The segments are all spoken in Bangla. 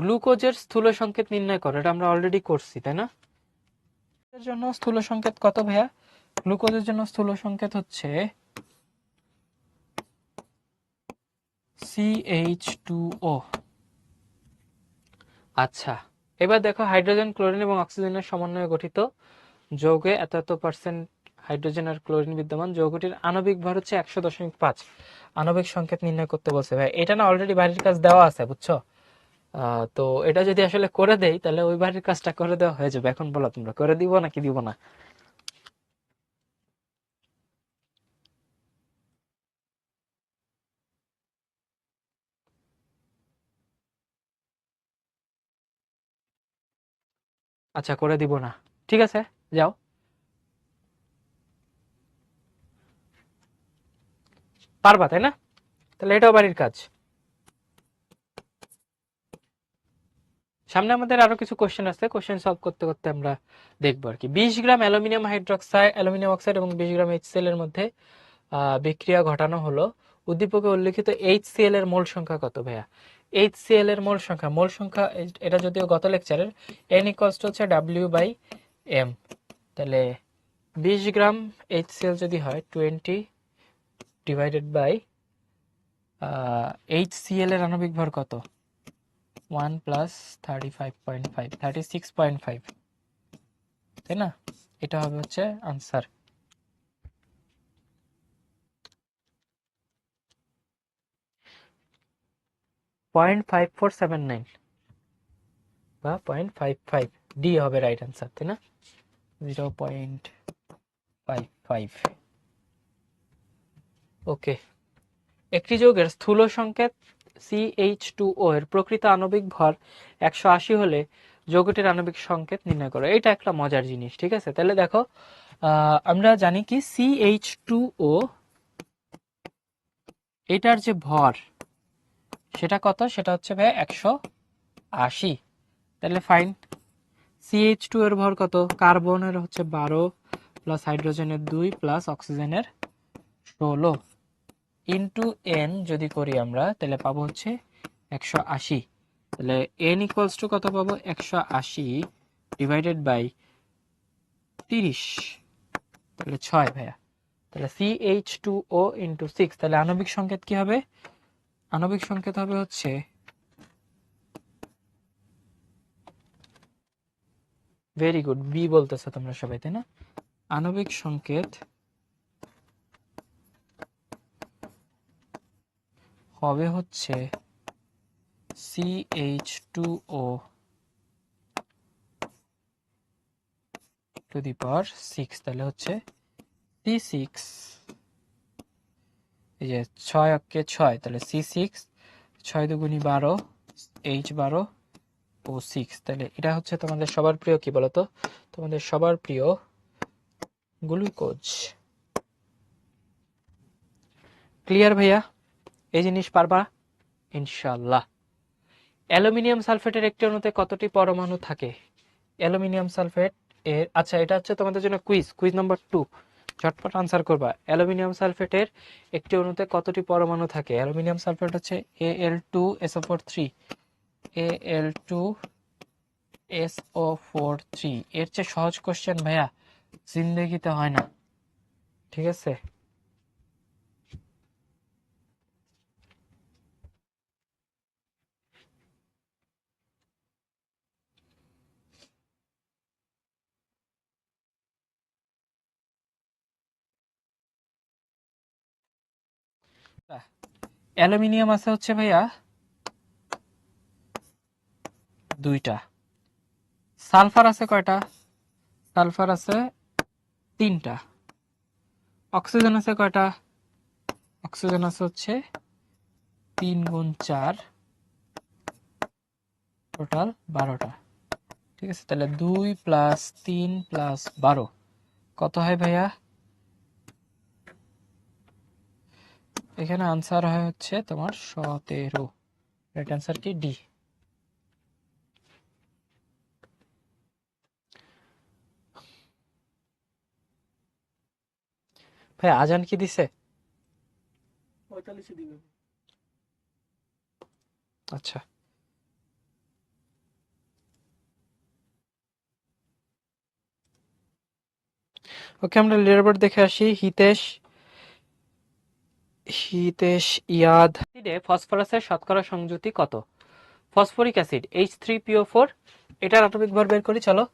গ্লুকোজের স্থূল সংকেত নির্ণয় করো, এটা আমরা অলরেডি করছি, তাই না? এর জন্য স্থূল সংকেত কত ভাইয়া? গ্লুকোজের জন্য স্থূল সংকেত হচ্ছে সিএইচ টু ও আচ্ছা এবার দেখো হাইড্রোজেন, ক্লোরিন এবং অক্সিজেনের সমন্বয়ে গঠিত যৌগে এত এত পার্সেন্ট হাইড্রোজেন আর ক্লোরিন বিদ্যমান, যৌগটির আণবিক ভর হচ্ছে একশো দশমিক পাঁচ। আণবিক সংকেত নির্ণয় করতে বলছে ভাই, এটা না অলরেডি বাড়ির কাজ দেওয়া আছে, বুঝছ? তো এটা যদি আসলে করে দেই, তাহলে ওই বাড়ির কাজটা করে দেওয়া হয়ে যাবে। এখন বলো তোমরা, করে দিব নাকি দিব না? আচ্ছা করে দিব না। ঠিক আছে, যাও। পারবা, তাই না? তাহলে এটাও বাড়ির কাজ। সামনে আমাদের আরও কিছু কোশ্চেন আছে। কোশ্চেন সলভ করতে করতে আমরা দেখব আর কি। বিশ gram aluminium hydroxide aluminium oxide এবং বিশ গ্রাম এইচসিএল এর মধ্যে বিক্রিয়া ঘটানো হলো। উদ্দীপকে উল্লেখিত এইচসিএল এর মোল সংখ্যা কত ভাইয়া? এইচসিএল এর মোল সংখ্যা মোল সংখ্যা এটা যদিও গত লেকচারের এন ইকলস হচ্ছে ডাব্লিউ বাই এম তাহলে বিশ গ্রাম এইচসিএল যদি হয় টোয়েন্টি ডিভাইডেড বাই এইচসিএল এর আণবিক ভর কত? One plus thirty five point five thirty six point five তাই না? এটা হবে হচ্ছে answer point five four seven nine বা পয়েন্ট ফাইভ ফাইভ ডি হবে রাইট আনসার তাই না? Zero point five five okay একটি যৌগের স্থূল সংকেত সিএইচ টু ও এর প্রকৃত আণবিক ভর একশো আশি হলে যৌগটির আণবিক সংকেত নির্ণয় করো। এটা একটা মজার জিনিস, ঠিক আছে? তাহলে দেখো আমরা জানি কি সিএইচ টু ও এটার যে ভর, সেটা কত? সেটা হচ্ছে ভাই একশো আশি। তাহলে ফাইন সিএইচ টু এর ভর কত? কার্বনের হচ্ছে বারো প্লাস হাইড্রোজেনের দুই প্লাস অক্সিজেনের ষোলো। ইন্টু এন যদি করি আমরা, তাহলে পাবো হচ্ছে একশো আশি। তাহলে এন ইকুয়ালস টু কত পাবো? একশো আশি ডিভাইডেড বাই তিরিশ। তাহলে ছয় ভাইয়া। তাহলে C H two O into six তাহলে আণবিক সংকেত কি হবে? আণবিক সংকেত হবে হচ্ছে ভেরি গুড বি বলতেছো তোমরা সবাই, তাই না? আণবিক সংকেত হবে হচ্ছে CH two O two the power six তাহলে হচ্ছে সি সিক্স এই যে ছয় অক্ষে ছয়, তাহলে সি সিক্স ছয় দুগুণি বারো এইচ বারো ও সিক্স তাহলে এটা হচ্ছে তোমাদের সবার প্রিয় কি বলতো? তোমাদের সবার প্রিয় গ্লুকোজ। ক্লিয়ার ভাইয়া? এই জিনিস পারবা? ইনশাল্লাহ অ্যালুমিনিয়াম সালফেটের একটি অণুতে কতটি পরমাণু থাকে? অ্যালুমিনিয়াম সালফেট এর আচ্ছা এটা হচ্ছে তোমাদের জন্য কুইজ কুইজ নাম্বার টু। ঝটপট আনসার করবা। অ্যালুমিনিয়াম সালফেটের একটি অণুতে কতটি পরমাণু থাকে? অ্যালুমিনিয়াম সালফেট হচ্ছে A L two SO four three A L two S O four three এর চেয়ে সহজ কোশ্চেন ভাইয়া, জিন্দেগিতে হয় না। ঠিক আছে? অ্যালুমিনিয়াম আছে হচ্ছে ভাইয়া দুইটা। সালফার আছে কয়টা? সালফার আছে তিনটা। অক্সিজেন আছে কয়টা? অক্সিজেন আছে হচ্ছে তিন গুণ চার। টোটাল বারোটা। ঠিক আছে, তাহলে দুই প্লাস তিন প্লাস বারো। কত হয় ভাইয়া? এখানে আনসার হয় হচ্ছে তোমার সতেরো। রাইট আনসার কি? ডি ভাই আজান কি দিছে? আচ্ছা। ওকে আমরা লিডারবোর্ড দেখে আসি। হিতেশ হিতেশ ইয়াদ। ফসফরাসের শতকরা সংযুতি কত? Phosphoric acid H three PO four এটার আণবিক ভর বের করি, চলো।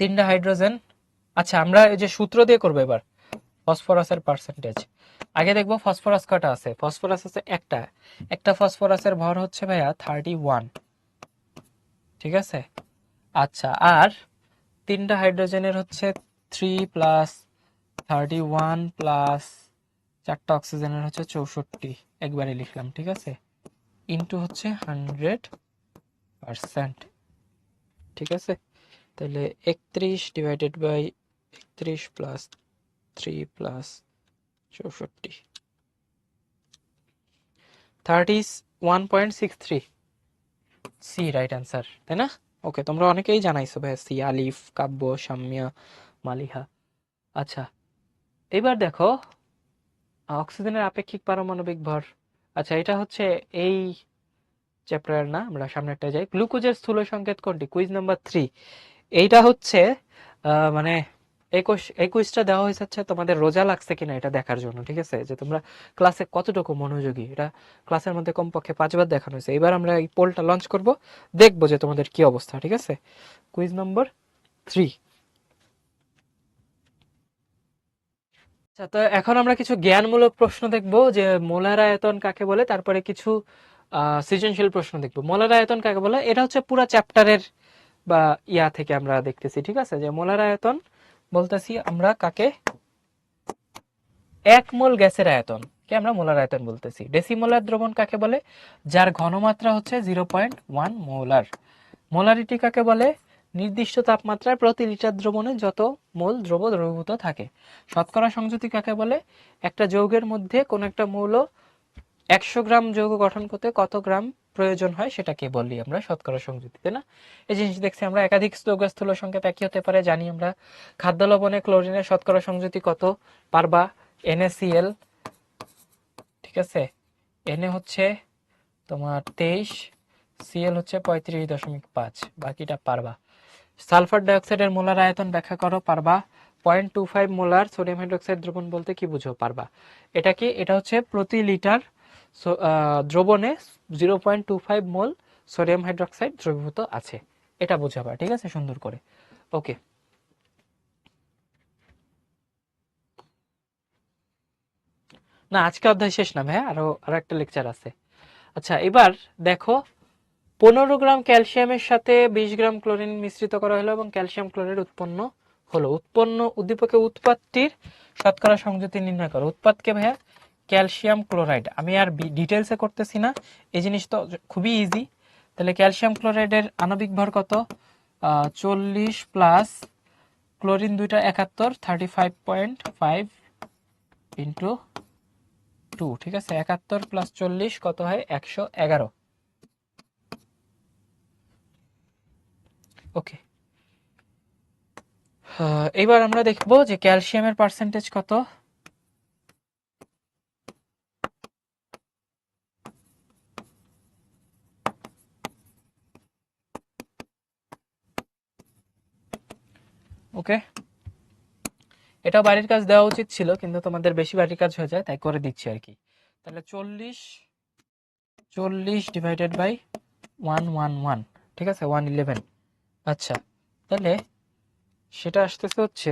তিনটা হাইড্রোজেন। আচ্ছা আমরা এই যে সূত্র দিয়ে করব এবার, ফসফরাসের পার্সেন্টেজ আগে দেখব ফসফরাস কটা আছে। ফসফরাস আছে একটা। একটা ফসফরাসের ভর হচ্ছে ভাইয়া থার্টি ওয়ান ঠিক আছে? আচ্ছা আর তিনটা হাইড্রোজেনের হচ্ছে three plus thirty one plus চারটা অক্সিজেনের হচ্ছে চৌষট্টি। একবারে লিখলাম, ঠিক আছে? ইন্টু হচ্ছে হান্ড্রেড পারসেন্ট, ঠিক আছে? তাহলে একত্রিশ ডিভাইডেড বাই একত্রিশ প্লাস থ্রি প্লাস চৌষট্টি। Thirty one point six three. C, right answer, তাই না? ওকে, তোমরা অনেকেই জানাইছো ভাই সি, আলিফ, কাব্য, সাম্যা, মালিহা। আচ্ছা এবার দেখো, অক্সিজেনের আপেক্ষিক পারমাণবিক ভর। আচ্ছা এটা হচ্ছে এই চ্যাপ্টার না, আমরা সামনেরটা যাই। গ্লুকোজের স্থূল সংকেত কোনটি? Quiz number three. এইটা হচ্ছে মানে একুশ, একুশটা দেওয়া হয়েছে হচ্ছে তোমাদের রোজা লাগছে কিনা এটা দেখার জন্য, ঠিক আছে? যে তোমরা ক্লাসে কতটুকু মনোযোগী, এটা ক্লাসের মধ্যে কমপক্ষে পাঁচবার দেখানো হয়েছে। এবার আমরা এই পোলটা লঞ্চ করব, দেখব যে তোমাদের কি অবস্থা, ঠিক আছে? Quiz number three. আচ্ছা তো এখন আমরা কিছু জ্ঞানমূলক প্রশ্ন দেখব যে মোলার আয়তন কাকে বলে? তারপরে কিছু সৃজনশীল প্রশ্ন দেখব। মোলার আয়তন কাকে বলে? এটা হচ্ছে পুরো চ্যাপ্টারের, বা, ইয়া থেকে আমরা দেখতেছি, ঠিক আছে? যে মোলার আয়তন বলতেছি আমরা কাকে? এক মোল গ্যাসের আয়তন, কে আমরা? মোলার আয়তন বলতেছি। ডেসিমোলার দ্রবণ কাকে বলে? যার ঘনমাত্রা হচ্ছে zero point one molar. Molarity কাকে বলে? নির্দিষ্ট তাপমাত্রায় প্রতি লিটার দ্রবণে যত মোল দ্রব দ্রবীভূত থাকে। শতকরা সংযুতি কাকে বলে? একটা যৌগের মধ্যে কোন একটা মৌল একশো গ্রাম যৌগ গঠন করতে কত গ্রাম প্রয়োজন হয় সেটাকে বলি আমরা শতকরা সংযুতি তাই না? এই জিনিস দেখছি আমরা একাধিক স্থূল সংকেত একই হতে পারে, জানি আমরা খাদ্য লবণে ক্লোরিনের শতকরা সংযুতি কত পারবা NaCl ঠিক আছে? এনে হচ্ছে তোমার তেইশ, সিএল হচ্ছে পঁয়ত্রিশ দশমিক পাঁচ, বাকিটা পারবা সালফার ডাইঅক্সাইডের মোলার আয়তন ব্যাখ্যা করো, পারবা। Point two five molar sodium hydroxide দ্রবণ বলতে কি বুঝো, পারবা। এটা কি? এটা হচ্ছে প্রতি লিটার দ্রবণে zero point two five mole sodium hydroxide দ্রবীভূত আছে। এটা বোঝাবা, ঠিক আছে? সুন্দর করে। ওকে। না, আজকে অধ্যায় শেষ না ভাই আরও আরও একটা লেকচার আছে। আচ্ছা এবার দেখো পনেরো গ্রাম ক্যালসিয়ামের সাথে বিশ গ্রাম ক্লোরিন মিশ্রিত করা হলো এবং ক্যালসিয়াম ক্লোরাইড উৎপন্ন হলো। উৎপন্ন উদ্দীপকের উৎপাদটির শতকরা সংযুতি নির্ণয় করো। উৎপাদকে ভাইয়া ক্যালসিয়াম ক্লোরাইড। আমি আর ডিটেলসে করতেছি না। এই জিনিস তো খুবই ইজি তাহলে ক্যালসিয়াম ক্লোরাইডের আণবিক ভর কত? চল্লিশ প্লাস ক্লোরিন দুইটা একাত্তর thirty five point five into two ঠিক আছে? একাত্তর প্লাস চল্লিশ কত হয়? একশো এগারো। ওকে এবার আমরা দেখব যে ক্যালসিয়ামের পার্সেন্টেজ কত? ওকে এটাও বাড়ির কাজ দেওয়া উচিত ছিল, কিন্তু তোমাদের বেশি বাড়ির কাজ হয়ে যায়, তাই করে দিচ্ছি আর কি। তাহলে চল্লিশ চল্লিশ divided by one one one ঠিক আছে? ওয়ান ইলেভেন আচ্ছা তাহলে সেটা আসতেছে হচ্ছে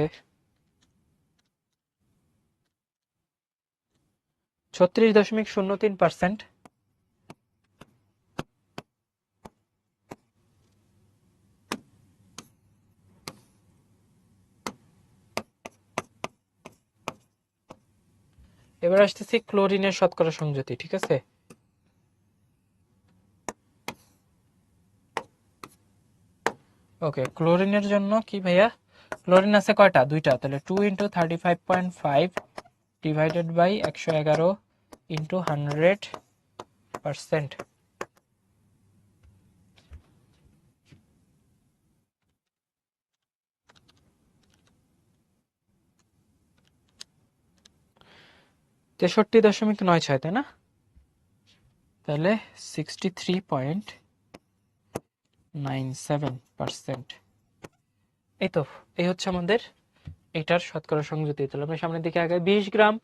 ছত্রিশ দশমিক শূন্য তিন পার্সেন্ট এবার আসতেছি ক্লোরিনের শতকরা সংযুতি ঠিক আছে? ওকে ক্লোরিনের জন্য কি ভাইয়া? ক্লোরিন আছে কয়টা? দুইটা। তাহলে two into thirty five point five divided by একশো এগারো ইন্টু হান্ড্রেড পার্সেন্ট তেষট্টি দশমিক নয় ছয়, তাই না? তাহলে sixty three point nine seven percent. এই তো এই হচ্ছে আমাদের এটার শতকরা সংযুতি তাহলে আমরা সামনের দিকে আগে বিশ গ্রাম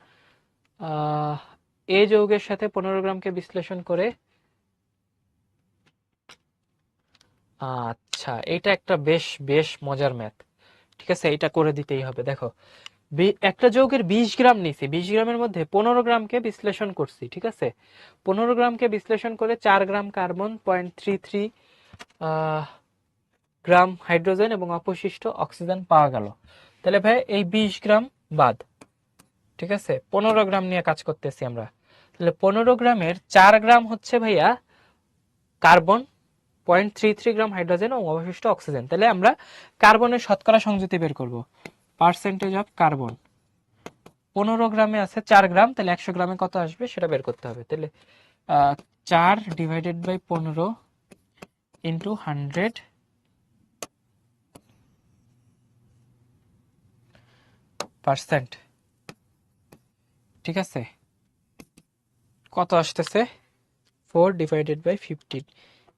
এ যৌগের সাথে পনেরো গ্রামকে বিশ্লেষণ করে। আচ্ছা এটা একটা বেশ বেশ মজার ম্যাথ। ঠিক আছে এটা করে দিতেই হবে। দেখো একটা যৌগের বিশ গ্রাম নিছি। বিশ গ্রামের মধ্যে পনেরো গ্রামকে বিশ্লেষণ করছি, ঠিক আছে? পনেরো গ্রামকে বিশ্লেষণ করে চার gram carbon point three three gram hydrogen এবং অবশিষ্ট অক্সিজেন পাওয়া গেল। তাহলে ভাই, এই বিশ গ্রাম বাদ। ঠিক আছে? পনেরো গ্রাম নিয়ে কাজ করতেছি আমরা। তাহলে পনেরো গ্রামের চার গ্রাম হচ্ছে ভাইয়া carbon, point three three gram hydrogen এবং অবশিষ্ট অক্সিজেন। তাহলে আমরা কার্বনের শতকরা সংযুতি বের করব। Percentage of carbon. পনেরো গ্রামে আছে চার গ্রাম, তাহলে একশো গ্রামে কত আসবে সেটা বের করতে হবে। তাহলে চার ডিভাইডেড বাই পনেরো ইন্টু হান্ড্রেড পার্সেন্ট ঠিক আছে? কত আসতেছে? ফোর ডিভাইডেড বাই ফিফটিন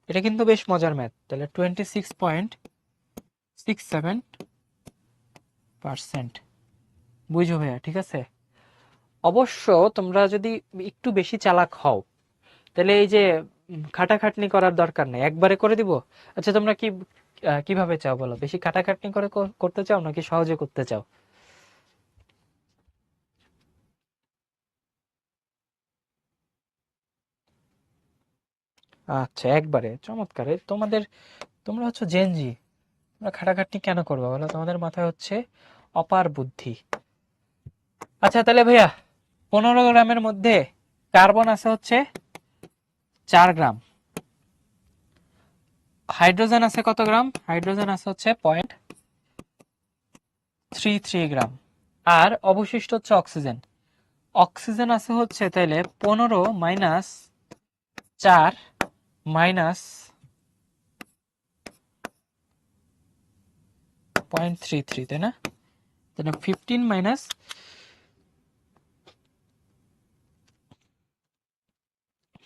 এটা কিন্তু বেশ মজার ম্যাথ তাহলে twenty six point six seven percent বুঝো ভাইয়া, ঠিক আছে? অবশ্য তোমরা যদি একটু বেশি চালাক হও, তাহলে এই যে খাটাখাটনি করার দরকার নেই। একবারে করে দিব? আচ্ছা তোমরা কি কীভাবে চাও বলো? বেশি খাটাখাটনি করে করতে চাও নাকি সহজে করতে চাও? আচ্ছা একবারে। চমৎকার। তোমাদের, তোমরা হচ্ছে জেনজি তোমরা খাটাখাটনি কেন করবে বলো? তোমাদের মাথায় হচ্ছে অপার বুদ্ধি। আচ্ছা তাহলে ভাইয়া, পনেরো গ্রামের মধ্যে কার্বন আছে হচ্ছে চার গ্রাম। হাইড্রোজেন আছে কত গ্রাম? হাইড্রোজেন আছে হচ্ছে পয়েন্ট থ্রি থ্রি গ্রাম। আর অবশিষ্ট হচ্ছে অক্সিজেন। অক্সিজেন আছে হচ্ছে তাহলে পনেরো মাইনাস চার মাইনাস পয়েন্ট থ্রি থ্রি তাই না? তাহলে fifteen minus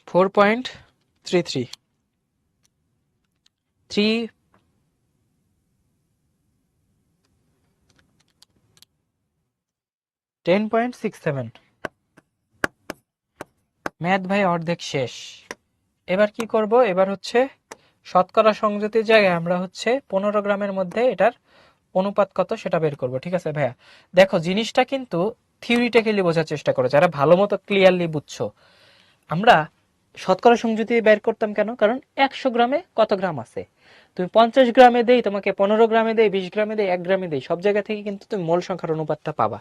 four point three three three ten point six seven math ভাই অর্ধেক শেষ। এবার কি করব? এবার হচ্ছে শতকরা সংযুতির জায়গায় আমরা হচ্ছে পনেরো গ্রামের মধ্যে এটার অনুপাত কত সেটা বের করব, ঠিক আছে ভাইয়া? দেখো, জিনিসটা কিন্তু থিওরিটিক্যালি বোঝার চেষ্টা করো যারা ভালো মতো ক্লিয়ারলি বুঝছ, আমরা শতকরা সংযুতি বের করতাম কেন? কারণ একশো গ্রামে কত গ্রাম আছে? তুমি পঞ্চাশ গ্রামে দেই, তোমাকে পনেরো গ্রামে দেই, বিশ গ্রামে দেই, এক গ্রামে দেই, সব জায়গা থেকে কিন্তু তুমি মোল সংখ্যার অনুপাতটা পাবা।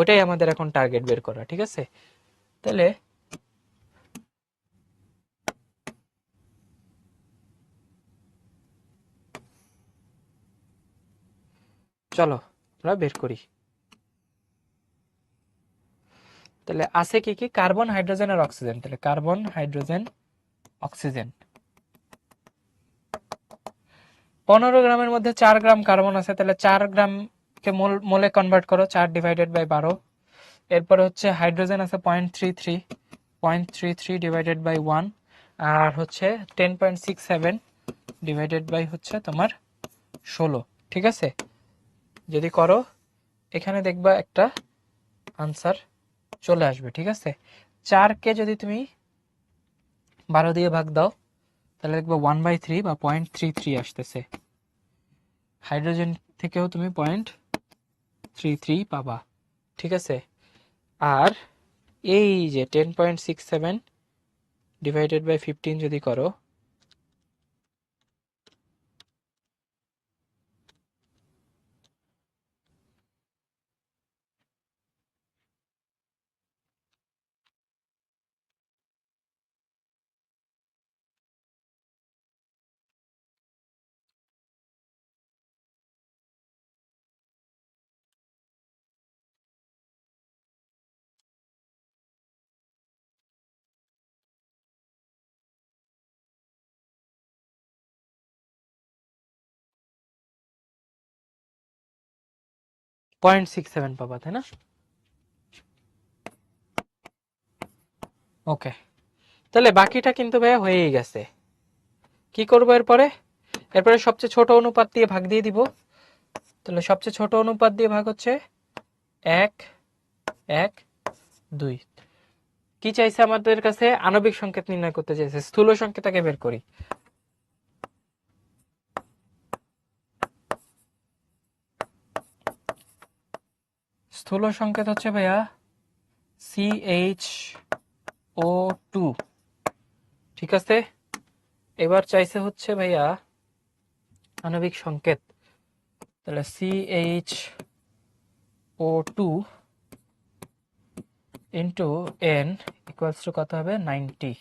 ওটাই আমাদের এখন টার্গেট বের করা, ঠিক আছে? তাহলে চলো, আমরা বের করি। তাহলে আছে কি কি? কার্বন, হাইড্রোজেন আর অক্সিজেন। তাহলে কার্বন, হাইড্রোজেন, অক্সিজেন। পনেরো গ্রামের মধ্যে চার গ্রাম কার্বন আছে। তাহলে চার গ্রামকে মোল, মোলে কনভার্ট করো। চার ডিভাইডেড বাই বারো। এরপরে হচ্ছে হাইড্রোজেন আছে point three three point three three divided by one আর হচ্ছে ten point six seven divided by হচ্ছে তোমার ষোলো। ঠিক আছে? যদি করো, এখানে দেখবা একটা আনসার চলে আসবে, ঠিক আছে? চারকে যদি তুমি বারো দিয়ে ভাগ দাও, তাহলে দেখবা ওয়ান বাই থ্রি বা পয়েন্ট থ্রি থ্রি আসতেছে। হাইড্রোজেন থেকেও তুমি পয়েন্ট থ্রি থ্রি পাবা, ঠিক আছে? আর এই যে ten point six seven divided by fifteen যদি করো পয়েন্ট সিক্স সেভেন পাবা, তাই না? ওকে তাহলে বাকিটা কিন্তু ভাইয়া হয়েই গেছে। কি করব এরপরে? এরপরে সবচেয়ে ছোট অনুপাত দিয়ে ভাগ দিয়ে দিব। তাহলে সবচেয়ে ছোট অনুপাত দিয়ে ভাগ হচ্ছে এক এক, দুই। কি চাইছে আমাদের কাছে? আণবিক সংকেত নির্ণয় করতে চাইছে। স্থূল সংকেত আগে বের করি। স্থূল সংকেত হচ্ছে ভাইয়া সি এইচ ও টু ঠিক আছে? এবার চাইছে হচ্ছে ভাইয়া আণবিক সংকেত। তাহলে C H O two into n equals two কত হবে? নাইনটি।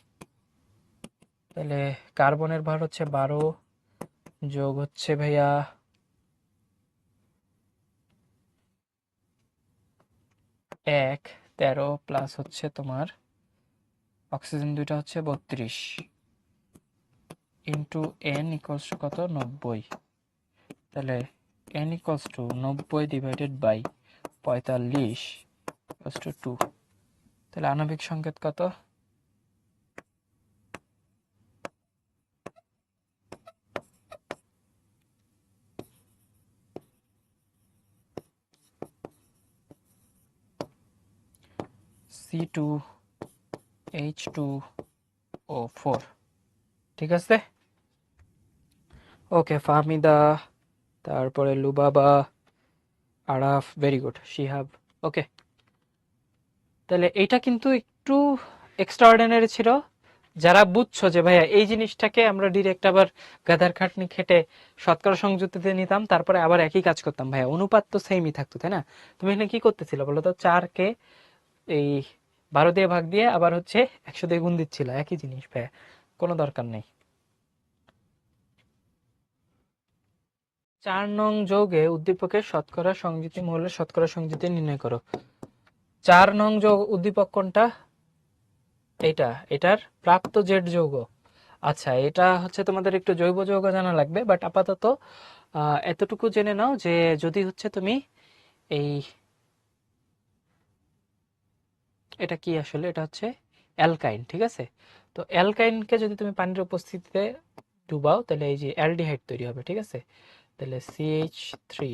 তাহলে কার্বনের ভার হচ্ছে বারো যোগ হচ্ছে ভাইয়া এক, তেরো প্লাস হচ্ছে তোমার অক্সিজেন দুইটা হচ্ছে বত্রিশ ইন্টু এন ইকলস টু কত? নব্বই। তাহলে এন ইকলস টু নব্বই ডিভাইডেড বাই পঁয়তাল্লিশ টু টু তাহলে আণবিক সংকেত কত? C two H two O four ঠিক আছে? ওকে ফাহমিদা তারপরে Lubaba Araf very good Shihab okay তাহলে এইটা কিন্তু একটু এক্সট্রা অর্ডিনারি ছিল। যারা বুঝছ যে ভাইয়া এই জিনিসটাকে আমরা ডিরেক্ট আবার গাদার খাটনি খেটে শতকরা সংযুক্তিতে নিতাম, তারপরে আবার একই কাজ করতাম ভাইয়া। অনুপাত তো সেমই থাকতো, তাই না? তুমি এখানে কি করতেছিল বলো তো? চারকে এই বারো দিয়ে ভাগ দিয়ে আবার হচ্ছে একশো দিয়ে গুণ দিচ্ছিল। একই জিনিস ভাইয়া কোনো দরকার নেই। চার নং যোগে উদ্দীপকের শতকরা সংযুতি মৌলের শতকরা সংযুতি নির্ণয় করো। চার নং যোগ উদ্দীপক কোনটা? এইটা, এটার প্রাপ্ত জেড যৌগ। আচ্ছা এটা হচ্ছে তোমাদের একটু জৈব যৌগ জানা লাগবে বাট আপাতত এতটুকু জেনে নাও যে যদি হচ্ছে তুমি এই এটা কি আসলে? এটা হচ্ছে অ্যালকাইন, ঠিক আছে? তো অ্যালকাইনকে যদি তুমি পানির উপস্থিতিতে ডুবাও, তাহলে এই যে অ্যালডিহাইড তৈরি হবে, ঠিক আছে? তাহলে CH three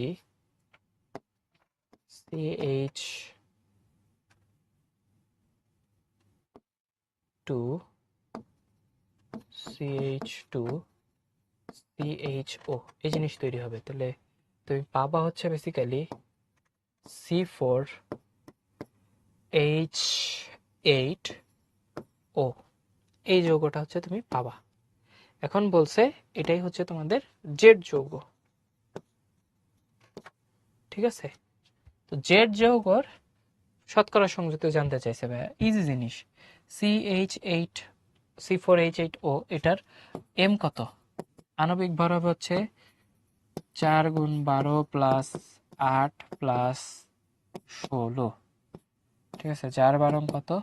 CH two CH two CHO এই জিনিস তৈরি হবে। তাহলে তুমি পাবা হচ্ছে basically C four H eight O এই যৌগটা হচ্ছে তুমি পাবা। এখন বলছে এটাই হচ্ছে তোমাদের জেড যৌগ। ঠিক আছে? তো জেড যৌগর শতকরা সংযুক্ত জানতে চাইছে ভাইয়া। ইজি জিনিস। C H eight C four H eight O এটার এম কত? আণবিক ভর হচ্ছে চার গুণ বারো প্লাস আট প্লাস ষোলো। ঠিক আছে, চার বারং কত?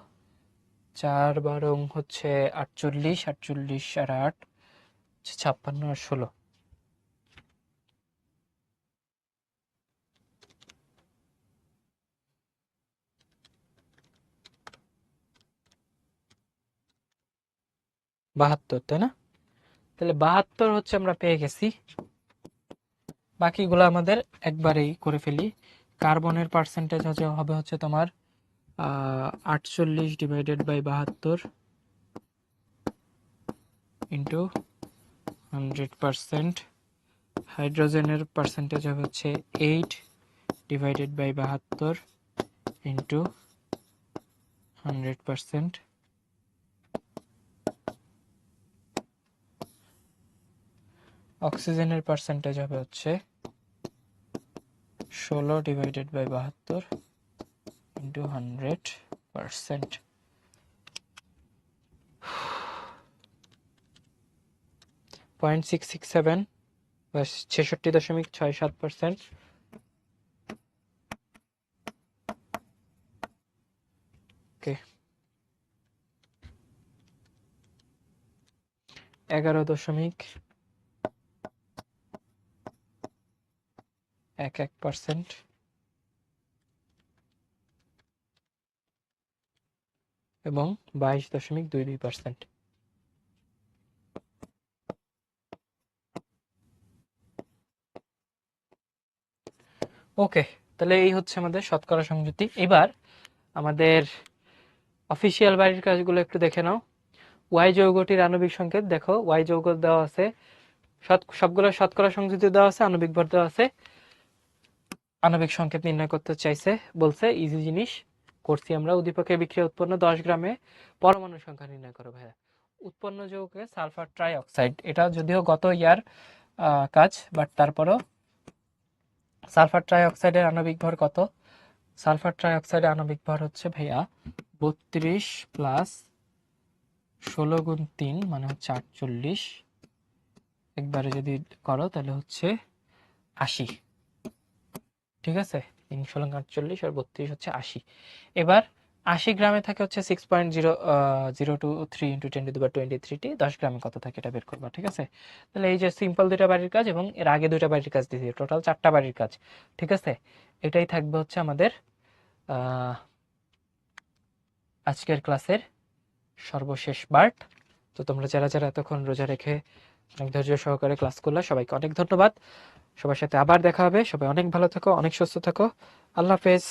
চার বারং হচ্ছে আটচল্লিশ আটচল্লিশ আর আট, ছাপ্পান্ন আর ষোলো। বাহাত্তর, তাই না? তাহলে বাহাত্তর হচ্ছে আমরা পেয়ে গেছি। বাকিগুলো আমাদের একবারেই করে ফেলি। কার্বনের পার্সেন্টেজ হচ্ছে, হবে হচ্ছে তোমার আটচল্লিশ ডিভাইডেড বাই বাহাত্তর ইন্টু হান্ড্রেড পার্সেন্ট হাইড্রোজেনের পার্সেন্টেজ হবে হচ্ছে এইট ডিভাইডেড বাই বাহাত্তর ইন্টু হান্ড্রেড পার্সেন্ট অক্সিজেনের পার্সেন্টেজ হবে হচ্ছে ষোলো ডিভাইডেড বাই বাহাত্তর into hundred percent point six six seven বা ছেষট্টি দশমিক ছয় সাত পার্সেন্ট ওকে এগারো দশমিক এক এক পার্সেন্ট এবং বাইশ দশমিক দুই দুই পার্সেন্ট। ওকে, তাহলে এই হচ্ছে আমাদের শতকরা সংযুক্তি। এবার আমাদের অফিসিয়াল বাড়ির কাজগুলো একটু দেখে নাও। ওয়াই যৌগটির আণবিক সংকেত, দেখো, ওয়াই যৌগ দেওয়া আছে সবগুলো শতকরা সংযুক্তি দেওয়া আছে, আণবিক ভর দেওয়া আছে। আণবিক সংকেত নির্ণয় করতে চাইছে, বলছে ইজি জিনিস। করছি আমরা। উদ্দীপকের বিক্রিয়া উৎপন্ন দশ গ্রামে পরমাণু সংখ্যা নির্ণয় করো ভাইয়া। উৎপন্ন যৌগে সালফার ট্রাই অক্সাইড এটা যদিও গত ইয়ার কাজ, বাট তারপরও সালফার ট্রাই অক্সাইডের আণবিক ভর কত? সালফার ট্রাই অক্সাইডের আণবিক ভর হচ্ছে ভাইয়া বত্রিশ প্লাস ষোলো গুণ তিন মানে হচ্ছে আটচল্লিশ। একবারে যদি করো তাহলে হচ্ছে আশি। ঠিক আছে? তিন ষোলো আটচল্লিশ আর বত্রিশ হচ্ছে আশি। এবার আশি গ্রামে থাকে হচ্ছে six point zero zero two three into ten two twenty thirty দশ গ্রামে কত থাকে এটা বের করবা, ঠিক আছে? তাহলে এই যে সিম্পল দুইটা বাড়ির কাজ এবং এর আগে দুইটা বাড়ির কাজ দিয়েছি টোটাল চারটা বাড়ির কাজ, ঠিক আছে? এটাই থাকবে হচ্ছে আমাদের আজকের ক্লাসের সর্বশেষ পার্ট। তো তোমরা যারা যারা এতক্ষণ রোজা রেখে অনেক ধৈর্য সহকারে ক্লাস করলে, সবাইকে অনেক ধন্যবাদ। সবার সাথে আবার দেখা হবে। সবাই অনেক ভালো থাকো অনেক সুস্থ থাকো। আল্লাহ হাফেজ।